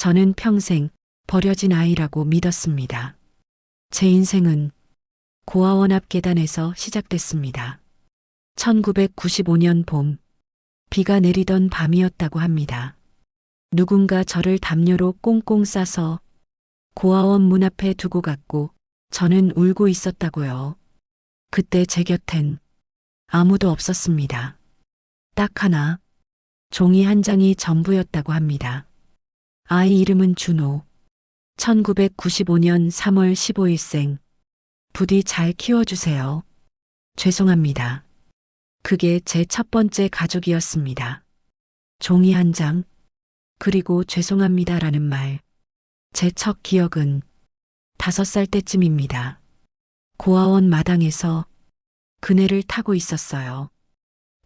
저는 평생 버려진 아이라고 믿었습니다. 제 인생은 고아원 앞 계단에서 시작됐습니다. 1995년 봄, 비가 내리던 밤이었다고 합니다. 누군가 저를 담요로 꽁꽁 싸서 고아원 문 앞에 두고 갔고 저는 울고 있었다고요. 그때 제 곁엔 아무도 없었습니다. 딱 하나, 종이 한 장이 전부였다고 합니다. 아이 이름은 준호. 1995년 3월 15일생. 부디 잘 키워주세요. 죄송합니다. 그게 제 첫 번째 가족이었습니다. 종이 한 장, 그리고 죄송합니다라는 말. 제 첫 기억은 다섯 살 때쯤입니다. 고아원 마당에서 그네를 타고 있었어요.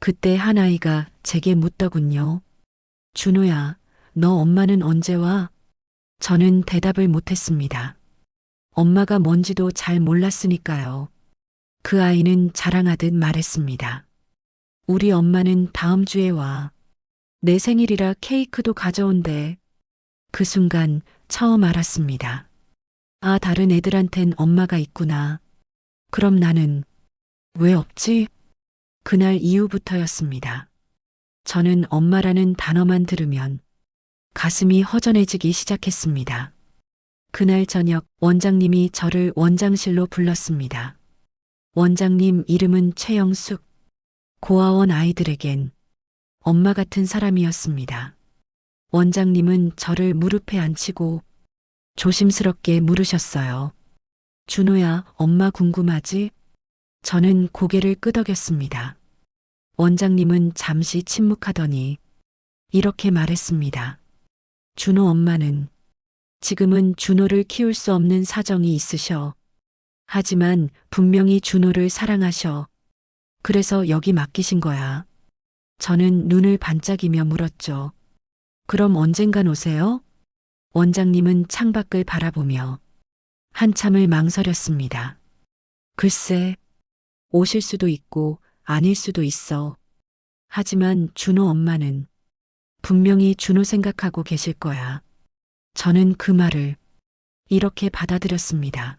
그때 한 아이가 제게 묻더군요. 준호야, 너 엄마는 언제 와? 저는 대답을 못했습니다. 엄마가 뭔지도 잘 몰랐으니까요. 그 아이는 자랑하듯 말했습니다. 우리 엄마는 다음 주에 와. 내 생일이라 케이크도 가져온대. 그 순간 처음 알았습니다. 아, 다른 애들한텐 엄마가 있구나. 그럼 나는 왜 없지? 그날 이후부터였습니다. 저는 엄마라는 단어만 들으면 가슴이 허전해지기 시작했습니다. 그날 저녁 원장님이 저를 원장실로 불렀습니다. 원장님 이름은 최영숙. 고아원 아이들에겐 엄마 같은 사람이었습니다. 원장님은 저를 무릎에 앉히고 조심스럽게 물으셨어요. 준호야, 엄마 궁금하지? 저는 고개를 끄덕였습니다. 원장님은 잠시 침묵하더니 이렇게 말했습니다. 준호 엄마는 지금은 준호를 키울 수 없는 사정이 있으셔. 하지만 분명히 준호를 사랑하셔. 그래서 여기 맡기신 거야. 저는 눈을 반짝이며 물었죠. 그럼 언젠간 오세요? 원장님은 창밖을 바라보며 한참을 망설였습니다. 글쎄, 오실 수도 있고 아닐 수도 있어. 하지만 준호 엄마는 분명히 준호 생각하고 계실 거야. 저는 그 말을 이렇게 받아들였습니다.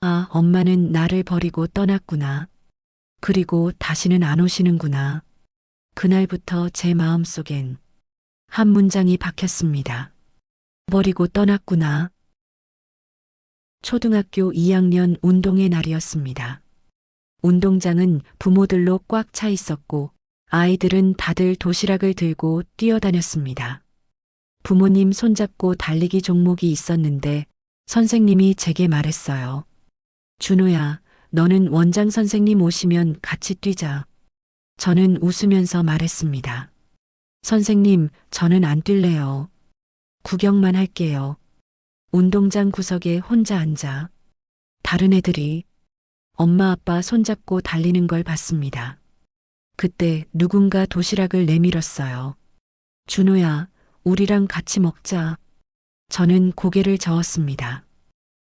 아, 엄마는 나를 버리고 떠났구나. 그리고 다시는 안 오시는구나. 그날부터 제 마음 속엔 한 문장이 박혔습니다. 버리고 떠났구나. 초등학교 2학년 운동의 날이었습니다. 운동장은 부모들로 꽉 차 있었고 아이들은 다들 도시락을 들고 뛰어다녔습니다. 부모님 손잡고 달리기 종목이 있었는데 선생님이 제게 말했어요. 준호야, 너는 원장 선생님 오시면 같이 뛰자. 저는 웃으면서 말했습니다. 선생님, 저는 안 뛸래요. 구경만 할게요. 운동장 구석에 혼자 앉아 다른 애들이 엄마 아빠 손잡고 달리는 걸 봤습니다. 그때 누군가 도시락을 내밀었어요. 준호야, 우리랑 같이 먹자. 저는 고개를 저었습니다.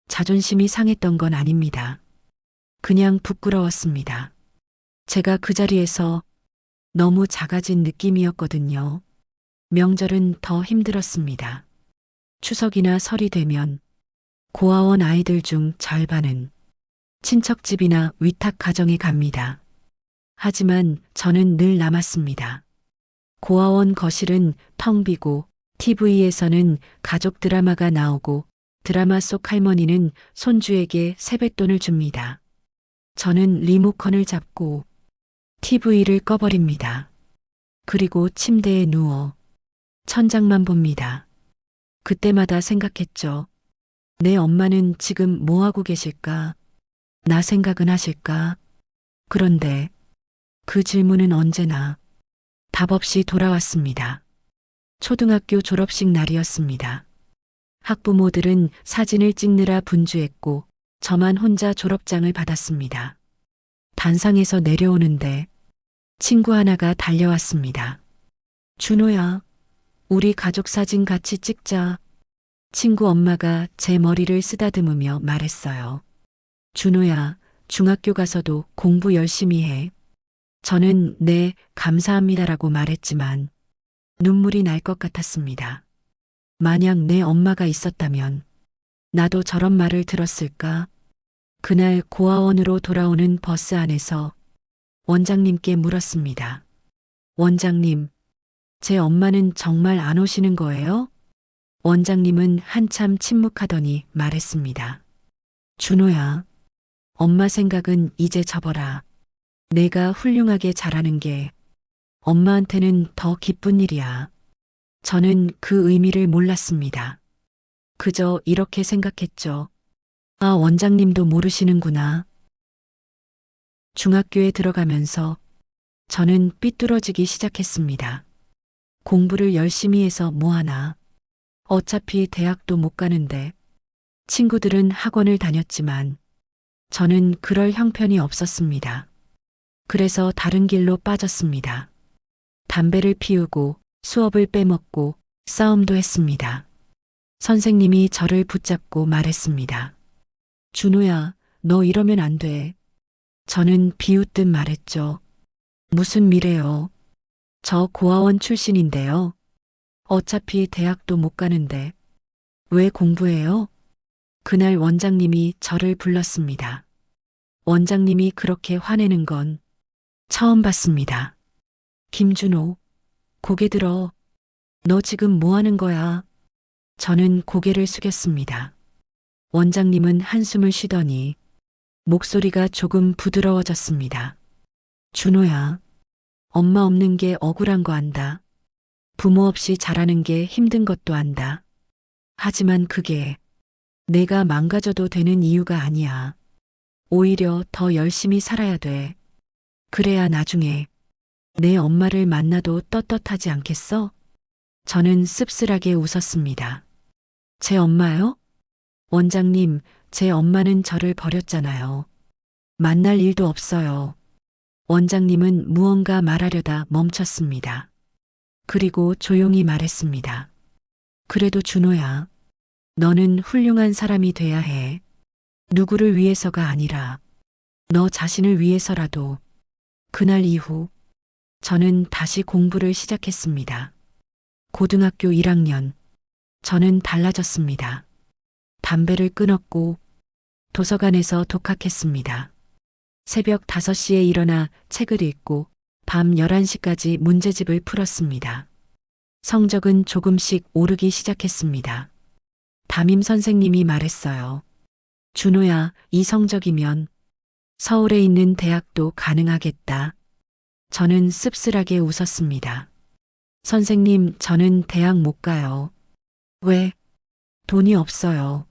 자존심이 상했던 건 아닙니다. 그냥 부끄러웠습니다. 제가 그 자리에서 너무 작아진 느낌이었거든요. 명절은 더 힘들었습니다. 추석이나 설이 되면 고아원 아이들 중 절반은 친척집이나 위탁 가정에 갑니다. 하지만 저는 늘 남았습니다. 고아원 거실은 텅 비고 TV에서는 가족 드라마가 나오고 드라마 속 할머니는 손주에게 세뱃돈을 줍니다. 저는 리모컨을 잡고 TV를 꺼버립니다. 그리고 침대에 누워 천장만 봅니다. 그때마다 생각했죠. 내 엄마는 지금 뭐하고 계실까? 나 생각은 하실까? 그런데 그 질문은 언제나 답 없이 돌아왔습니다. 초등학교 졸업식 날이었습니다. 학부모들은 사진을 찍느라 분주했고 저만 혼자 졸업장을 받았습니다. 단상에서 내려오는데 친구 하나가 달려왔습니다. 준호야, 우리 가족 사진 같이 찍자. 친구 엄마가 제 머리를 쓰다듬으며 말했어요. 준호야, 중학교 가서도 공부 열심히 해. 저는 네, 감사합니다라고 말했지만 눈물이 날 것 같았습니다. 만약 내 엄마가 있었다면 나도 저런 말을 들었을까? 그날 고아원으로 돌아오는 버스 안에서 원장님께 물었습니다. 원장님, 제 엄마는 정말 안 오시는 거예요? 원장님은 한참 침묵하더니 말했습니다. 준호야, 엄마 생각은 이제 접어라. 내가 훌륭하게 자라는 게 엄마한테는 더 기쁜 일이야. 저는 그 의미를 몰랐습니다. 그저 이렇게 생각했죠. 아, 원장님도 모르시는구나. 중학교에 들어가면서 저는 삐뚤어지기 시작했습니다. 공부를 열심히 해서 뭐하나. 어차피 대학도 못 가는데 친구들은 학원을 다녔지만 저는 그럴 형편이 없었습니다. 그래서 다른 길로 빠졌습니다. 담배를 피우고 수업을 빼먹고 싸움도 했습니다. 선생님이 저를 붙잡고 말했습니다. 준호야, 너 이러면 안 돼. 저는 비웃듯 말했죠. 무슨 미래요? 저 고아원 출신인데요. 어차피 대학도 못 가는데 왜 공부해요? 그날 원장님이 저를 불렀습니다. 원장님이 그렇게 화내는 건 처음 봤습니다. 김준호, 고개 들어. 너 지금 뭐 하는 거야? 저는 고개를 숙였습니다. 원장님은 한숨을 쉬더니 목소리가 조금 부드러워졌습니다. 준호야, 엄마 없는 게 억울한 거 안다. 부모 없이 자라는 게 힘든 것도 안다. 하지만 그게 내가 망가져도 되는 이유가 아니야. 오히려 더 열심히 살아야 돼. 그래야 나중에 내 엄마를 만나도 떳떳하지 않겠어? 저는 씁쓸하게 웃었습니다. 제 엄마요? 원장님, 제 엄마는 저를 버렸잖아요. 만날 일도 없어요. 원장님은 무언가 말하려다 멈췄습니다. 그리고 조용히 말했습니다. 그래도 준호야, 너는 훌륭한 사람이 돼야 해. 누구를 위해서가 아니라 너 자신을 위해서라도 그날 이후 저는 다시 공부를 시작했습니다. 고등학교 1학년 저는 달라졌습니다. 담배를 끊었고 도서관에서 독학했습니다. 새벽 5시에 일어나 책을 읽고 밤 11시까지 문제집을 풀었습니다. 성적은 조금씩 오르기 시작했습니다. 담임 선생님이 말했어요. 준호야, 이 성적이면 서울에 있는 대학도 가능하겠다. 저는 씁쓸하게 웃었습니다. 선생님, 저는 대학 못 가요. 왜? 돈이 없어요.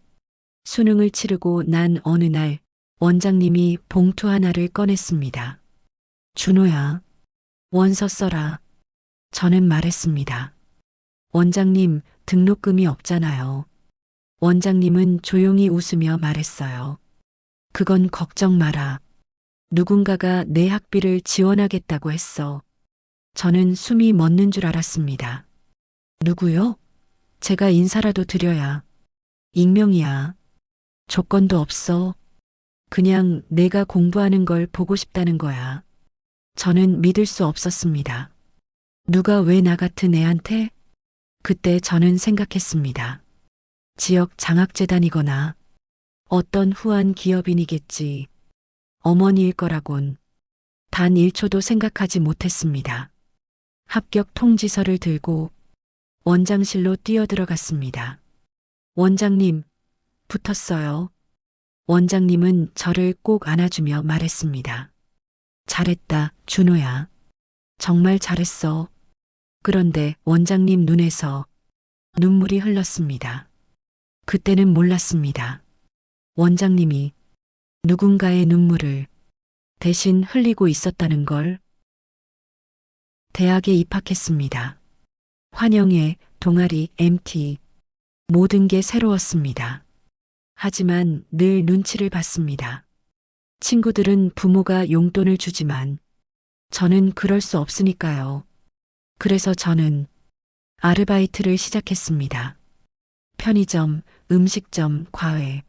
수능을 치르고 난 어느 날 원장님이 봉투 하나를 꺼냈습니다. 준호야, 원서 써라. 저는 말했습니다. 원장님, 등록금이 없잖아요. 원장님은 조용히 웃으며 말했어요. 그건 걱정 마라. 누군가가 내 학비를 지원하겠다고 했어. 저는 숨이 멎는 줄 알았습니다. 누구요? 제가 인사라도 드려야. 익명이야. 조건도 없어. 그냥 내가 공부하는 걸 보고 싶다는 거야. 저는 믿을 수 없었습니다. 누가 왜 나 같은 애한테? 그때 저는 생각했습니다. 지역 장학재단이거나 어떤 후한 기업인이겠지. 어머니일 거라곤 단 1초도 생각하지 못했습니다. 합격 통지서를 들고 원장실로 뛰어들어갔습니다. 원장님, 붙었어요. 원장님은 저를 꼭 안아주며 말했습니다. 잘했다, 준호야. 정말 잘했어. 그런데 원장님 눈에서 눈물이 흘렀습니다. 그때는 몰랐습니다. 원장님이 누군가의 눈물을 대신 흘리고 있었다는 걸. 대학에 입학했습니다. 환영회, 동아리, MT. 모든 게 새로웠습니다. 하지만 늘 눈치를 봤습니다. 친구들은 부모가 용돈을 주지만 저는 그럴 수 없으니까요. 그래서 저는 아르바이트를 시작했습니다. 편의점, 음식점, 과외.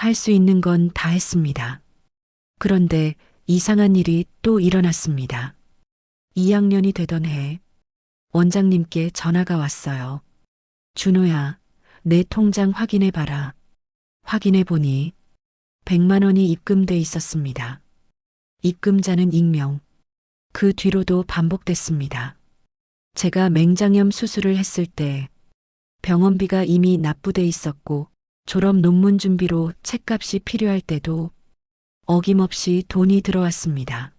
할 수 있는 건 다 했습니다. 그런데 이상한 일이 또 일어났습니다. 2학년이 되던 해 원장님께 전화가 왔어요. 준호야, 내 통장 확인해 봐라. 확인해 보니 100만 원이 입금돼 있었습니다. 입금자는 익명. 그 뒤로도 반복됐습니다. 제가 맹장염 수술을 했을 때 병원비가 이미 납부돼 있었고 졸업 논문 준비로 책값이 필요할 때도 어김없이 돈이 들어왔습니다.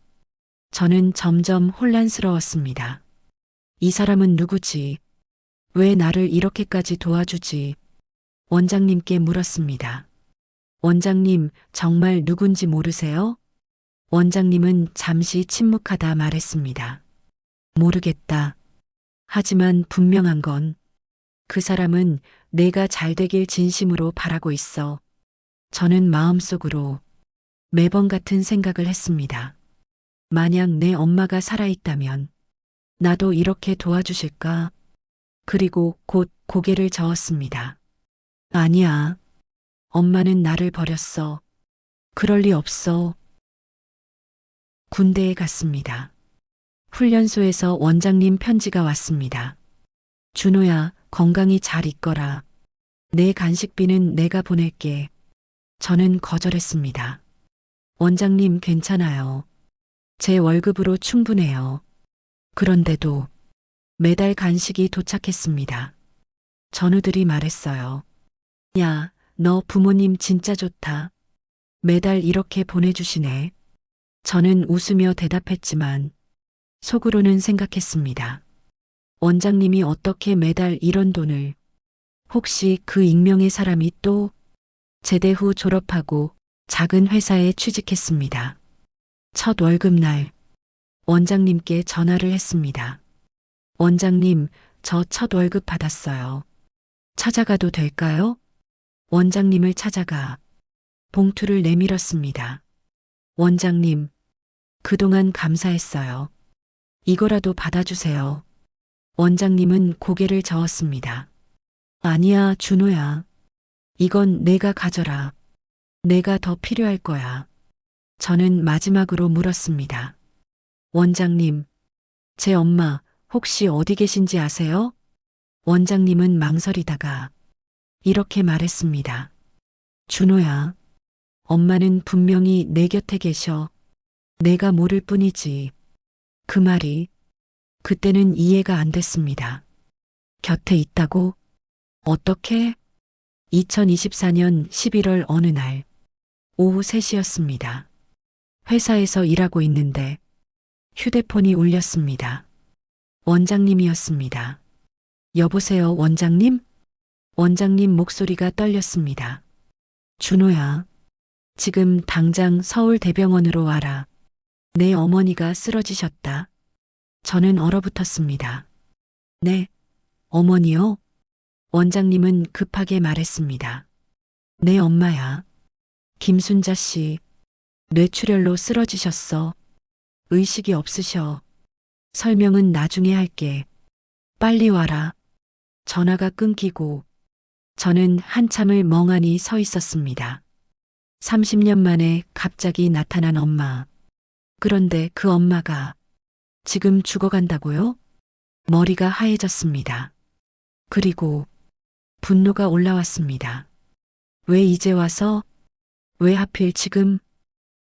저는 점점 혼란스러웠습니다. 이 사람은 누구지? 왜 나를 이렇게까지 도와주지? 원장님께 물었습니다. 원장님, 정말 누군지 모르세요? 원장님은 잠시 침묵하다 말했습니다. 모르겠다. 하지만 분명한 건 그 사람은 내가 잘 되길 진심으로 바라고 있어. 저는 마음속으로 매번 같은 생각을 했습니다. 만약 내 엄마가 살아있다면 나도 이렇게 도와주실까? 그리고 곧 고개를 저었습니다. 아니야. 엄마는 나를 버렸어. 그럴 리 없어. 군대에 갔습니다. 훈련소에서 원장님 편지가 왔습니다. 준호야, 건강히 잘 있거라. 내 간식비는 내가 보낼게. 저는 거절했습니다. 원장님 괜찮아요. 제 월급으로 충분해요. 그런데도 매달 간식이 도착했습니다. 전우들이 말했어요. 야, 너 부모님 진짜 좋다. 매달 이렇게 보내주시네. 저는 웃으며 대답했지만 속으로는 생각했습니다. 원장님이 어떻게 매달 이런 돈을 혹시 그 익명의 사람이 또 제대 후 졸업하고 작은 회사에 취직했습니다. 첫 월급날 원장님께 전화를 했습니다. 원장님, 저 첫 월급 받았어요. 찾아가도 될까요? 원장님을 찾아가 봉투를 내밀었습니다. 원장님, 그동안 감사했어요. 이거라도 받아주세요. 원장님은 고개를 저었습니다. 아니야, 준호야. 이건 내가 가져라. 내가 더 필요할 거야. 저는 마지막으로 물었습니다. 원장님, 제 엄마 혹시 어디 계신지 아세요? 원장님은 망설이다가 이렇게 말했습니다. 준호야, 엄마는 분명히 내 곁에 계셔. 내가 모를 뿐이지. 그 말이 그때는 이해가 안 됐습니다. 곁에 있다고? 어떻게? 2024년 11월 어느 날 오후 3시였습니다. 회사에서 일하고 있는데 휴대폰이 울렸습니다. 원장님이었습니다. 여보세요, 원장님? 원장님 목소리가 떨렸습니다. 준호야, 지금 당장 서울 대병원으로 와라. 내 어머니가 쓰러지셨다. 저는 얼어붙었습니다. 네, 어머니요? 원장님은 급하게 말했습니다. 내 엄마야. 김순자 씨, 뇌출혈로 쓰러지셨어. 의식이 없으셔. 설명은 나중에 할게. 빨리 와라. 전화가 끊기고 저는 한참을 멍하니 서 있었습니다. 30년 만에 갑자기 나타난 엄마. 그런데 그 엄마가 지금 죽어간다고요? 머리가 하얘졌습니다. 그리고 분노가 올라왔습니다. 왜 이제 와서? 왜 하필 지금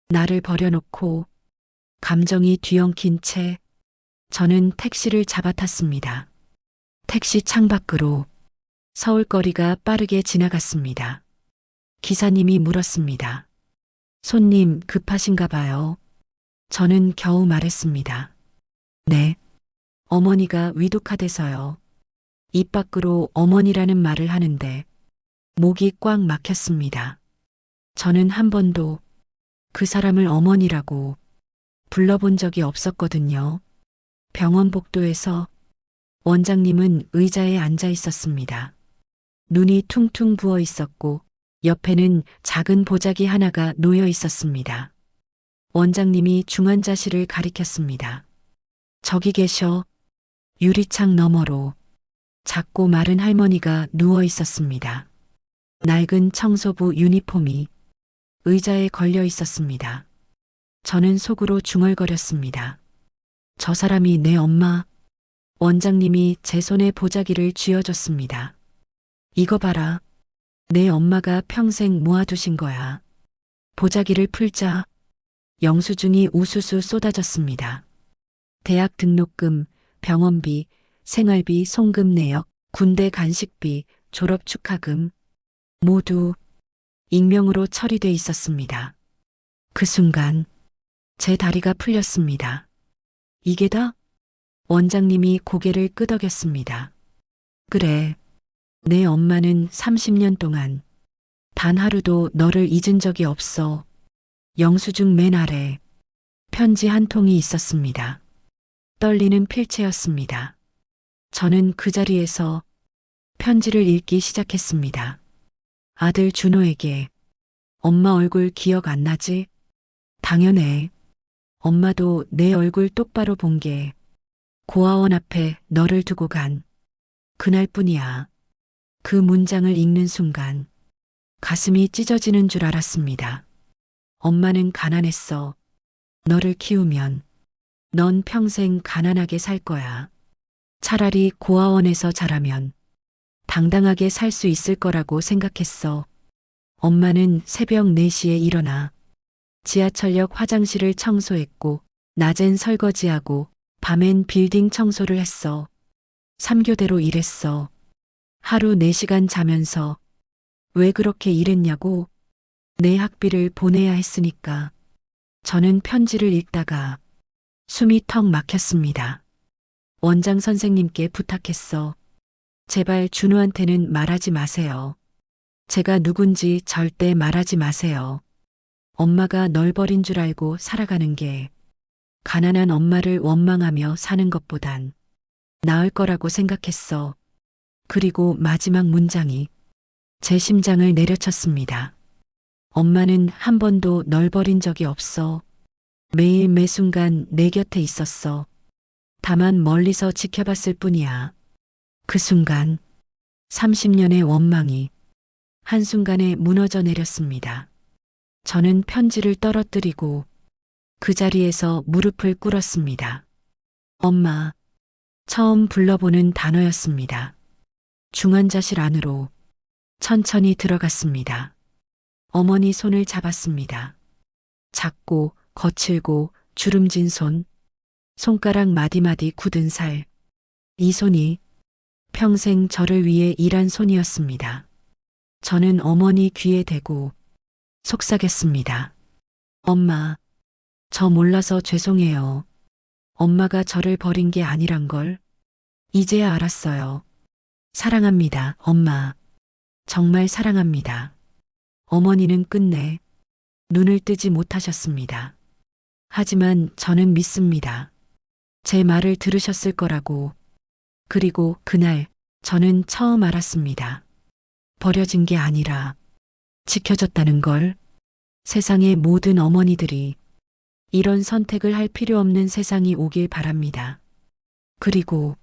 나를 버려놓고 감정이 뒤엉킨 채 저는 택시를 잡아탔습니다. 택시 창밖으로 서울거리가 빠르게 지나갔습니다. 기사님이 물었습니다. 손님 급하신가 봐요. 저는 겨우 말했습니다. 네. 어머니가 위독하대서요. 입 밖으로 어머니라는 말을 하는데 목이 꽉 막혔습니다. 저는 한 번도 그 사람을 어머니라고 불러본 적이 없었거든요. 병원 복도에서 원장님은 의자에 앉아 있었습니다. 눈이 퉁퉁 부어 있었고 옆에는 작은 보자기 하나가 놓여 있었습니다. 원장님이 중환자실을 가리켰습니다. 저기 계셔. 유리창 너머로 작고 마른 할머니가 누워 있었습니다. 낡은 청소부 유니폼이 의자에 걸려 있었습니다. 저는 속으로 중얼거렸습니다. 저 사람이 내 엄마. 원장님이 제 손에 보자기를 쥐어줬습니다. 이거 봐라. 내 엄마가 평생 모아두신 거야. 보자기를 풀자 영수증이 우수수 쏟아졌습니다. 대학 등록금, 병원비, 생활비, 송금 내역, 군대 간식비, 졸업 축하금 모두 익명으로 처리돼 있었습니다. 그 순간 제 다리가 풀렸습니다. 이게 다? 원장님이 고개를 끄덕였습니다. 그래. 내 엄마는 30년 동안 단 하루도 너를 잊은 적이 없어. 영수증 맨 아래 편지 한 통이 있었습니다. 떨리는 필체였습니다. 저는 그 자리에서 편지를 읽기 시작했습니다. 아들 준호에게 엄마 얼굴 기억 안 나지? 당연해. 엄마도 내 얼굴 똑바로 본 게 고아원 앞에 너를 두고 간 그날뿐이야. 그 문장을 읽는 순간 가슴이 찢어지는 줄 알았습니다. 엄마는 가난했어. 너를 키우면 넌 평생 가난하게 살 거야. 차라리 고아원에서 자라면 당당하게 살 수 있을 거라고 생각했어. 엄마는 새벽 4시에 일어나 지하철역 화장실을 청소했고, 낮엔 설거지하고, 밤엔 빌딩 청소를 했어. 3교대로 일했어. 하루 4시간 자면서 왜 그렇게 일했냐고 내 학비를 보내야 했으니까. 저는 편지를 읽다가 숨이 턱 막혔습니다. 원장 선생님께 부탁했어. 제발 준우한테는 말하지 마세요. 제가 누군지 절대 말하지 마세요. 엄마가 널 버린 줄 알고 살아가는 게 가난한 엄마를 원망하며 사는 것보단 나을 거라고 생각했어. 그리고 마지막 문장이 제 심장을 내려쳤습니다. 엄마는 한 번도 널 버린 적이 없어. 매일 매 순간 내 곁에 있었어. 다만 멀리서 지켜봤을 뿐이야. 그 순간 30년의 원망이 한순간에 무너져 내렸습니다. 저는 편지를 떨어뜨리고 그 자리에서 무릎을 꿇었습니다. 엄마, 처음 불러보는 단어였습니다. 중환자실 안으로 천천히 들어갔습니다. 어머니 손을 잡았습니다. 작고 거칠고 주름진 손, 손가락 마디마디 굳은 살. 이 손이 평생 저를 위해 일한 손이었습니다. 저는 어머니 귀에 대고 속삭였습니다. 엄마, 저 몰라서 죄송해요. 엄마가 저를 버린 게 아니란 걸 이제야 알았어요. 사랑합니다, 엄마. 정말 사랑합니다. 어머니는 끝내 눈을 뜨지 못하셨습니다. 하지만 저는 믿습니다. 제 말을 들으셨을 거라고. 그리고 그날 저는 처음 알았습니다. 버려진 게 아니라 지켜졌다는 걸 세상의 모든 어머니들이 이런 선택을 할 필요 없는 세상이 오길 바랍니다. 그리고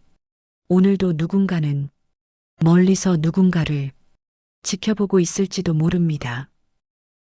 오늘도 누군가는 멀리서 누군가를 지켜보고 있을지도 모릅니다.